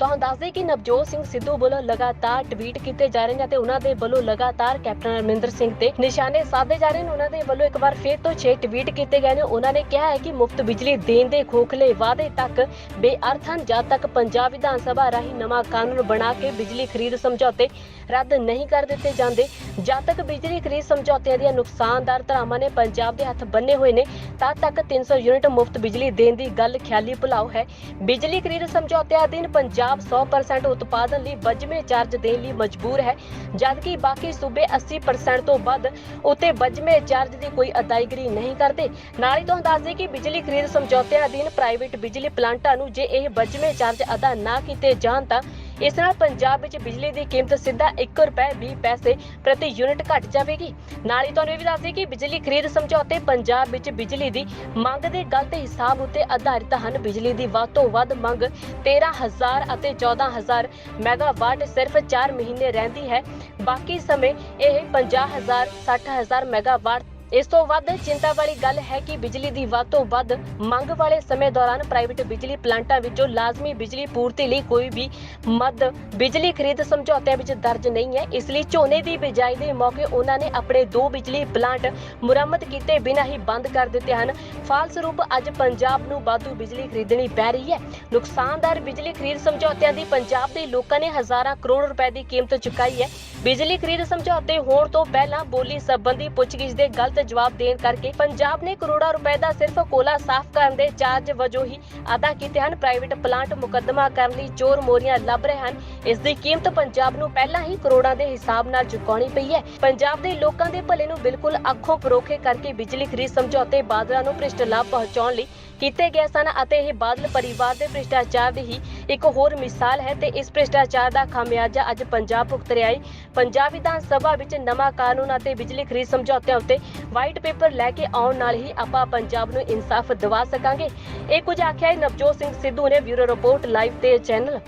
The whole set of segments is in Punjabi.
ਤੁਹਾਨੂੰ ਦੱਸ ਦੇਈਏ ਕਿ ਨਵਜੋਤ ਸਿੰਘ ਸਿੱਧੂ ਵੱਲੋਂ ਲਗਾਤਾਰ ਟਵੀਟ ਕੀਤੇ ਜਾ ਰਹੇ ਨੇ ਤੇ ਉਹਨਾਂ ਦੇ ਵੱਲੋਂ ਲਗਾਤਾਰ ਕੈਪਟਨ ਅਮਰਿੰਦਰ ਸਿੰਘ ਤੇ ਨਿਸ਼ਾਨੇ ਸਾਧੇ ਜਾ ਰਹੇ ਨੇ। ਉਹਨਾਂ ਦੇ ਵੱਲੋਂ ਇੱਕ ਵਾਰ ਫੇਰ ਤੋਂ 6 ਟਵੀਟ ਕੀਤੇ ਗਏ ਨੇ। ਉਹਨਾਂ ਨੇ ਕਿਹਾ ਹੈ ਕਿ ਮੁਫਤ ਬਿਜਲੀ ਦੇਣ ਦੇ ਖੋਖਲੇ ਵਾਅਦੇ ਤੱਕ ਬੇਅਰਥ ਹਨ। ਜਦ ਤੱਕ ਪੰਜਾਬ ਵਿਧਾਨ ਸਭਾ ਰਾਹੀਂ ਨਵਾਂ ਕਾਨੂੰਨ ਬਣਾ ਕੇ ਬਿਜਲੀ ਖਰੀਦ ਸਮਝੌਤੇ ਰੱਦ ਨਹੀਂ ਕਰ ਦਿੱਤੇ ਜਾਂਦੇ, ਜਦ ਤੱਕ ਬਿਜਲੀ ਖਰੀਦ ਸਮਝੌਤਿਆਂ ਦੀਆਂ ਨੁਕਸਾਨਦਾਰ ਧਾਰਾਵਾਂ ਨੇ ਪੰਜਾਬ ਦੇ ਹੱਥ ਬੰਨੇ ਹੋਏ ਨੇ, ਤਦ ਤੱਕ 300 ਯੂਨਿਟ ਮੁਫਤ ਬਿਜਲੀ ਦੇਣ ਦੀ ਗੱਲ ਖਿਆਲੀ ਭੁਲਾਓ ਹੈ। ਬਿਜਲੀ ਖਰੀਦ ਸਮਝੌਤਿਆਂ ਅਧੀਨ ਪੰਜਾਬ 100% ਉਤਪਾਦਨ ਲਈ ਵੱਜਵੇਂ ਚਾਰਜ ਦੇਣ ਲਈ ਮਜਬੂਰ ਹੈ, ਜਦਕਿ ਬਾਕੀ ਸੂਬੇ 80% ਤੋਂ ਵੱਧ ਉਤੇ ਵੱਜਵੇਂ ਚਾਰਜ ਦੀ ਕੋਈ ਅਦਾਇਗੀ ਨਹੀਂ ਕਰਦੇ। ਨਾਲ ਹੀ ਤੁਹਾਨੂੰ ਦੱਸ ਦਈਏ ਕਿ ਬਿਜਲੀ ਖਰੀਦ ਸਮਝੌਤੇ ਅਧੀਨ ਪ੍ਰਾਈਵੇਟ ਬਿਜਲੀ ਪਲਾਂਟਾਂ ਨੂੰ ਜੇ ਇਹ ਵੱਜਵੇਂ ਚਾਰਜ ਅਦਾ ਨਾ ਕੀਤੇ ਜਾਣ ਤਾਂ ਇਸ ਨਾਲ ਪੰਜਾਬ ਵਿੱਚ ਬਿਜਲੀ ਦੀ ਕੀਮਤ ਸਿੱਧਾ 1 ਰੁਪਏ 20 ਪੈਸੇ ਪ੍ਰਤੀ ਯੂਨਿਟ ਘਟ ਜਾਵੇਗੀ। ਨਾਲ ਹੀ ਤੁਹਾਨੂੰ ਇਹ ਵੀ ਦੱਸ ਦਈਏ ਕਿ ਬਿਜਲੀ ਖਰੀਦ ਸਮਝੌਤੇ ਪੰਜਾਬ ਵਿੱਚ ਬਿਜਲੀ ਦੀ ਮੰਗ ਦੇ ਗਲਤ ਹਿਸਾਬ ਉੱਤੇ ਆਧਾਰਿਤ ਹਨ। ਬਿਜਲੀ ਦੀ ਵੱਧ ਤੋਂ ਵੱਧ ਮੰਗ 13000 ਅਤੇ 14000 ਮੈਗਾਵਾਟ ਸਿਰਫ 4 ਮਹੀਨੇ ਰਹਿੰਦੀ ਹੈ। ਬਾਕੀ ਸਮੇਂ ਇਹ 50000 60000 ਮੈਗਾਵਾਟ ਇਸ ਤੋਂ ਵੱਧ ਚਿੰਤਾ ਵਾਲੀ ਗੱਲ ਹੈ ਕਿ ਬਿਜਲੀ ਦੀ ਵੱਧ ਤੋਂ ਵੱਧ ਮੰਗ ਵਾਲੇ ਸਮੇਂ ਦੌਰਾਨ ਪ੍ਰਾਈਵੇਟ ਬਿਜਲੀ ਪਲਾਂਟਾਂ ਵਿੱਚੋਂ ਲਾਜ਼ਮੀ ਬਿਜਲੀ ਪੂਰਤੀ ਲਈ ਕੋਈ ਵੀ ਮਦ ਬਿਜਲੀ ਖਰੀਦ ਸਮਝੌਤਿਆਂ ਵਿੱਚ ਦਰਜ ਨਹੀਂ ਹੈ। ਇਸ ਲਈ ਝੋਨੇ ਦੀ ਬਿਜਾਈ ਦੇ ਮੌਕੇ ਉਹਨਾਂ ਨੇ ਆਪਣੇ ਦੋ ਬਿਜਲੀ ਪਲਾਂਟ ਮੁਰੰਮਤ ਕੀਤੇ, ਬਿਨਾਂ ਹੀ ਬੰਦ ਕਰ ਦਿੱਤੇ ਹਨ। ਫਾਲਸਰੂਪ ਅੱਜ ਪੰਜਾਬ ਨੂੰ ਵਾਧੂ ਬਿਜਲੀ ਖਰੀਦਣੀ ਪੈ ਰਹੀ ਹੈ। ਨੁਕਸਾਨਦਾਰ ਬਿਜਲੀ ਖਰੀਦ ਸਮਝੌਤਿਆਂ ਦੀ ਪੰਜਾਬ ਦੇ ਲੋਕਾਂ ਨੇ ਹਜ਼ਾਰਾਂ ਕਰੋੜ ਰੁਪਏ ਦੀ ਕੀਮਤ ਚੁਕਾਈ ਹੈ। ਬਿਜਲੀ ਖਰੀਦ ਸਮਝੌਤੇ ਹੋਣ ਤੋਂ ਪਹਿਲਾਂ ਬੋਲੀ ਸੰਬੰਧੀ ਪੁੱਛਗਿੱਛ ਦੇ ਗਲਤ ਜਵਾਬ ਦੇਣ ਕਰਕੇ ਪੰਜਾਬ ਨੇ ਕਰੋੜਾਂ ਰੁਪਏ ਦਾ ਸਿਰਫ ਕੋਲਾ ਸਾਫ਼ ਕਰਨ ਦੇ ਚਾਰਜ ਵਜੋਂ ਹੀ ਅਦਾ ਕੀਤੇ ਹਨ। ਪ੍ਰਾਈਵੇਟ ਪਲਾਂਟ ਮੁਕੱਦਮਾ ਕਰਨ ਲਈ ਚੋਰ ਮੋਰੀਆਂ ਲੱਭ ਰਹੇ ਹਨ। ਇਸ ਦੀ ਕੀਮਤ ਪੰਜਾਬ ਨੂੰ ਪਹਿਲਾਂ ਹੀ ਕਰੋੜਾਂ ਦੇ ਹਿਸਾਬ ਨਾਲ ਚੁਕਾਉਣੀ ਪਈ ਹੈ। ਪੰਜਾਬ ਦੇ ਲੋਕਾਂ ਦੇ ਭਲੇ ਨੂੰ ਬਿਲਕੁਲ ਅੱਖੋਂ ਪਰੋਖੇ ਕਰਕੇ ਬਿਜਲੀ ਖਰੀਦ ਸਮਝੌਤੇ ਬਾਦਲਾਂ ਨੂੰ ਭ੍ਰਿਸ਼ਟ ਲਾਭ ਪਹੁੰਚਾਉਣ ਲਈ ਕੀਤੇ ਗਏ ਸਨ ਅਤੇ ਇਹ ਬਾਦਲ ਪਰਿਵਾਰ ਦੇ ਭ੍ਰਿਸ਼ਟਾਚਾਰ ਦੀ ਹੀ ਇੱਕ ਹੋਰ ਮਿਸਾਲ ਹੈ ਤੇ ਇਸ ਭ੍ਰਿਸ਼ਟਾਚਾਰ ਦਾ ਖਾਮਿਆਜ਼ਾ ਅੱਜ ਪੰਜਾਬ ਭੁਗਤ ਰਿਹਾ ਹੈ ਪੰਜਾਬ ਵਿਧਾਨ ਸਭਾ ਵਿੱਚ ਨਵਾਂ ਕਾਨੂੰਨ ਅਤੇ ਬਿਜਲੀ ਖਰੀਦ ਸਮਝੌਤਿਆਂ ਉੱਤੇ ਵਾਈਟ ਪੇਪਰ ਲੈ ਕੇ ਆਉਣ ਨਾਲ ਹੀ ਆਪਾਂ ਪੰਜਾਬ ਨੂੰ ਇਨਸਾਫ ਦਿਵਾ ਸਕਾਂਗੇ। ਇਹ ਕੁਝ ਆਖਿਆ ਹੈ, ਨਵਜੋਤ ਸਿੰਘ ਸਿੱਧੂ ਨੇ ਬਿਊਰੋ ਰਿਪੋਰਟ ਲਾਈਵ ਤੇ ਚੈਨਲ।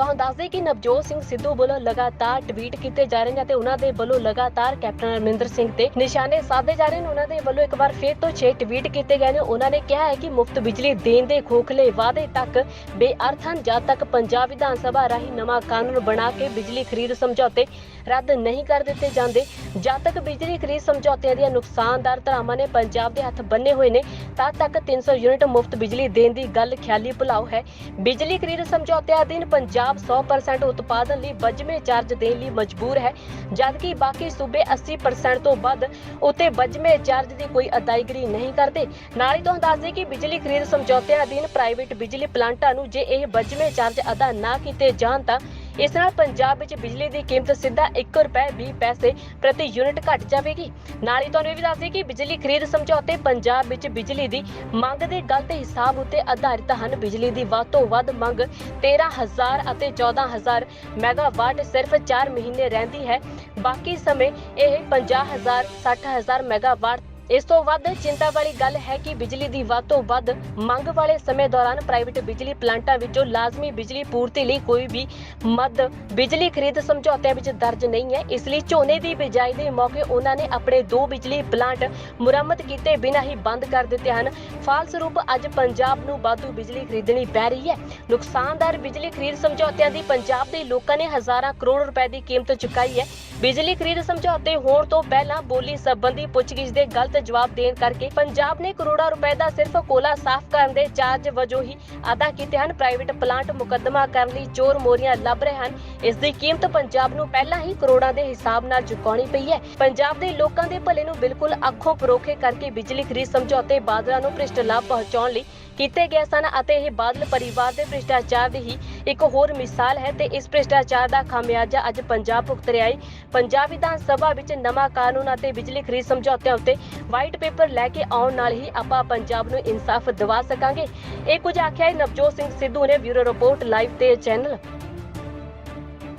ਤੁਹਾਨੂੰ ਦੱਸ ਦੇਈਏ ਕਿ ਨਵਜੋਤ ਸਿੰਘ ਸਿੱਧੂ ਵੱਲੋਂ ਲਗਾਤਾਰ ਟਵੀਟ ਕੀਤੇ ਜਾ ਰਹੇ ਨੇ ਤੇ ਉਹਨਾਂ ਦੇ ਵੱਲੋਂ ਲਗਾਤਾਰ ਕੈਪਟਨ ਅਮਰਿੰਦਰ ਸਿੰਘ ਤੇ ਨਿਸ਼ਾਨੇ ਸਾਧੇ ਜਾ ਰਹੇ ਨੇ। ਉਹਨਾਂ ਦੇ ਵੱਲੋਂ ਇੱਕ ਵਾਰ ਫੇਰ ਤੋਂ 6 ਟਵੀਟ ਕੀਤੇ ਗਏ ਨੇ। ਉਹਨਾਂ ਨੇ ਕਿਹਾ ਹੈ ਕਿ ਮੁਫਤ ਬਿਜਲੀ ਦੇਣ ਦੇ ਖੋਖਲੇ ਵਾਅਦੇ ਤੱਕ ਬੇਅਰਥ ਹਨ। ਜਦ ਤੱਕ ਪੰਜਾਬ ਵਿਧਾਨ ਸਭਾ ਰਾਹੀਂ ਨਵਾਂ ਕਾਨੂੰਨ ਬਣਾ ਕੇ ਬਿਜਲੀ ਖਰੀਦ ਸਮਝੌਤੇ ਰੱਦ ਨਹੀਂ ਕਰ ਦਿੱਤੇ ਜਾਂਦੇ, ਜਦ ਤੱਕ ਬਿਜਲੀ ਖਰੀਦ ਸਮਝੌਤਿਆਂ ਦੀਆਂ ਨੁਕਸਾਨਦਾਰ ਧਾਰਾਵਾਂ ਨੇ ਪੰਜਾਬ ਦੇ ਹੱਥ ਬੰਨੇ ਹੋਏ ਨੇ, ਤਦ ਤੱਕ 300 ਯੂਨਿਟ ਮੁਫਤ ਬਿਜਲੀ ਦੇਣ ਦੀ ਗੱਲ ਖਿਆਲੀ ਭੁਲਾਓ ਹੈ। ਬਿਜਲੀ ਖਰੀਦ ਸਮਝੌਤਿਆਂ ਅਧੀਨ ਪੰਜਾਬ 100% ਉਤਪਾਦਨ ਲਈ ਵੱਜਵੇਂ ਚਾਰਜ ਦੇਣ ਲਈ ਮਜਬੂਰ ਹੈ, ਜਦਕਿ ਬਾਕੀ ਸੂਬੇ 80% ਤੋਂ ਵੱਧ ਉਤੇ ਵੱਜਵੇਂ ਚਾਰਜ ਦੀ ਕੋਈ ਅਦਾਇਗੀ ਨਹੀਂ ਕਰਦੇ। ਨਾਲ ਹੀ ਤੁਹਾਨੂੰ ਦੱਸ ਦਈਏ ਕਿ ਬਿਜਲੀ ਖਰੀਦ ਸਮਝੌਤਿਆਂ ਅਧੀਨ ਪ੍ਰਾਈਵੇਟ ਬਿਜਲੀ ਪਲਾਂਟਾਂ ਨੂੰ ਜੇ ਇਹ ਵੱਜਵੇਂ ਚਾਰਜ ਅਦਾ ਨਾ ਕੀਤੇ ਜਾਣ ਤਾਂ ਇਸ ਨਾਲ ਪੰਜਾਬ ਵਿੱਚ ਬਿਜਲੀ ਦੀ ਕੀਮਤ ਸਿੱਧਾ 1 ਰੁਪਏ 20 ਪੈਸੇ ਪ੍ਰਤੀ ਯੂਨਿਟ ਘਟ ਜਾਵੇਗੀ। ਨਾਲ ਹੀ ਤੁਹਾਨੂੰ ਇਹ ਵੀ ਦੱਸ ਦਈਏ ਕਿ ਬਿਜਲੀ ਖਰੀਦ ਸਮਝੌਤੇ ਪੰਜਾਬ ਵਿੱਚ ਬਿਜਲੀ ਦੀ ਮੰਗ ਦੇ ਗਲਤ ਹਿਸਾਬ ਉੱਤੇ ਆਧਾਰਿਤ ਹਨ। ਬਿਜਲੀ ਦੀ ਵੱਧ ਤੋਂ ਵੱਧ ਮੰਗ 13000 ਅਤੇ 14000 ਮੈਗਾਵਾਟ ਸਿਰਫ 4 ਮਹੀਨੇ ਰਹਿੰਦੀ ਹੈ। ਬਾਕੀ ਸਮੇਂ ਇਹ 50000 60000 ਮੈਗਾਵਾਟ ਇਸ ਤੋਂ ਵੱਧ ਚਿੰਤਾ ਵਾਲੀ ਗੱਲ ਹੈ ਕਿ ਬਿਜਲੀ ਦੀ ਵੱਧ ਤੋਂ ਵੱਧ ਮੰਗ ਵਾਲੇ ਸਮੇਂ ਦੌਰਾਨ ਪ੍ਰਾਈਵੇਟ ਬਿਜਲੀ ਪਲਾਂਟਾਂ ਵਿੱਚੋਂ ਲਾਜ਼ਮੀ ਬਿਜਲੀ ਪੂਰਤੀ ਲਈ ਕੋਈ ਵੀ ਮਦ ਬਿਜਲੀ ਖਰੀਦ ਸਮਝੌਤਿਆਂ ਵਿੱਚ ਦਰਜ ਨਹੀਂ ਹੈ। ਇਸ ਲਈ ਝੋਨੇ ਦੀ ਬਿਜਾਈ ਦੇ ਮੌਕੇ ਉਹਨਾਂ ਨੇ ਆਪਣੇ ਦੋ ਬਿਜਲੀ ਪਲਾਂਟ ਮੁਰੰਮਤ ਕੀਤੇ, ਬਿਨਾਂ ਹੀ ਬੰਦ ਕਰ ਦਿੱਤੇ ਹਨ। ਫਾਲਸਰੂਪ ਅੱਜ ਪੰਜਾਬ ਨੂੰ ਵਾਧੂ ਬਿਜਲੀ ਖਰੀਦਣੀ ਪੈ ਰਹੀ ਹੈ। ਨੁਕਸਾਨਦਾਰ ਬਿਜਲੀ ਖਰੀਦ ਸਮਝੌਤਿਆਂ ਦੀ ਪੰਜਾਬ ਦੇ ਲੋਕਾਂ ਨੇ ਹਜ਼ਾਰਾਂ ਕਰੋੜ ਰੁਪਏ ਦੀ ਕੀਮਤ ਚੁਕਾਈ ਹੈ। ਬਿਜਲੀ ਖਰੀਦ ਸਮਝੌਤੇ ਹੋਣ ਤੋਂ ਪਹਿਲਾਂ ਬੋਲੀ ਸੰਬੰਧੀ ਪੁੱਛਗਿੱਛ ਦੇ ਗਲਤ ਜਵਾਬ ਦੇਣ ਕਰਕੇ ਪੰਜਾਬ ਨੇ ਕਰੋੜਾਂ ਰੁਪਏ ਦਾ ਸਿਰਫ ਕੋਲਾ ਸਾਫ਼ ਕਰਨ ਦੇ ਚਾਰਜ ਵਜੋਂ ਹੀ ਅਦਾ ਕੀਤੇ ਹਨ। ਪ੍ਰਾਈਵੇਟ ਪਲਾਂਟ ਮੁਕੱਦਮਾ ਕਰਨ ਲਈ ਚੋਰ ਮੋਰੀਆਂ ਲੱਭ ਰਹੇ ਹਨ। ਇਸ ਦੀ ਕੀਮਤ ਪੰਜਾਬ ਨੂੰ ਪਹਿਲਾਂ ਹੀ ਕਰੋੜਾਂ ਦੇ ਹਿਸਾਬ ਨਾਲ ਚੁਕਾਉਣੀ ਪਈ ਹੈ। ਪੰਜਾਬ ਦੇ ਲੋਕਾਂ ਦੇ ਭਲੇ ਨੂੰ ਬਿਲਕੁਲ ਅੱਖੋਂ ਪਰੋਖੇ ਕਰਕੇ ਬਿਜਲੀ ਖਰੀਦ ਸਮਝੌਤੇ ਬਾਦਲਾਂ ਨੂੰ ਭ੍ਰਿਸ਼ਟ ਲਾਭ ਪਹੁੰਚਾਉਣ ਲਈ ਕੀਤੇ ਗਏ ਸਨ ਅਤੇ ਇਹ ਬਾਦਲ ਪਰਿਵਾਰ ਦੇ ਭ੍ਰਿਸ਼ਟਾਚਾਰ ਦੀ ਹੀ ਇੱਕ ਹੋਰ ਮਿਸਾਲ ਹੈ ਤੇ ਇਸ ਭ੍ਰਿਸ਼ਟਾਚਾਰ ਦਾ ਖਾਮਿਆਜ਼ਾ ਅੱਜ ਪੰਜਾਬ ਭੁਗਤ ਰਿਹਾ ਹੈ। ਪੰਜਾਬ ਵਿਧਾਨ ਸਭਾ ਵਿੱਚ ਨਵਾਂ ਕਾਨੂੰਨ ਅਤੇ ਬਿਜਲੀ ਖਰੀਦ ਸਮਝੌਤਿਆਂ ਉੱਤੇ ਵਾਈਟ ਪੇਪਰ ਲੈ ਕੇ ਆਉਣ ਨਾਲ ਹੀ ਆਪਾਂ ਪੰਜਾਬ ਨੂੰ ਇਨਸਾਫ ਦਿਵਾ ਸਕਾਂਗੇ। ਇਹ ਕੁਝ ਆਖਿਆ ਹੈ, ਨਵਜੋਤ ਸਿੰਘ ਸਿੱਧੂ ਨੇ ਬਿਊਰੋ ਰਿਪੋਰਟ ਲਾਈਵ ਤੇ ਚੈਨਲ।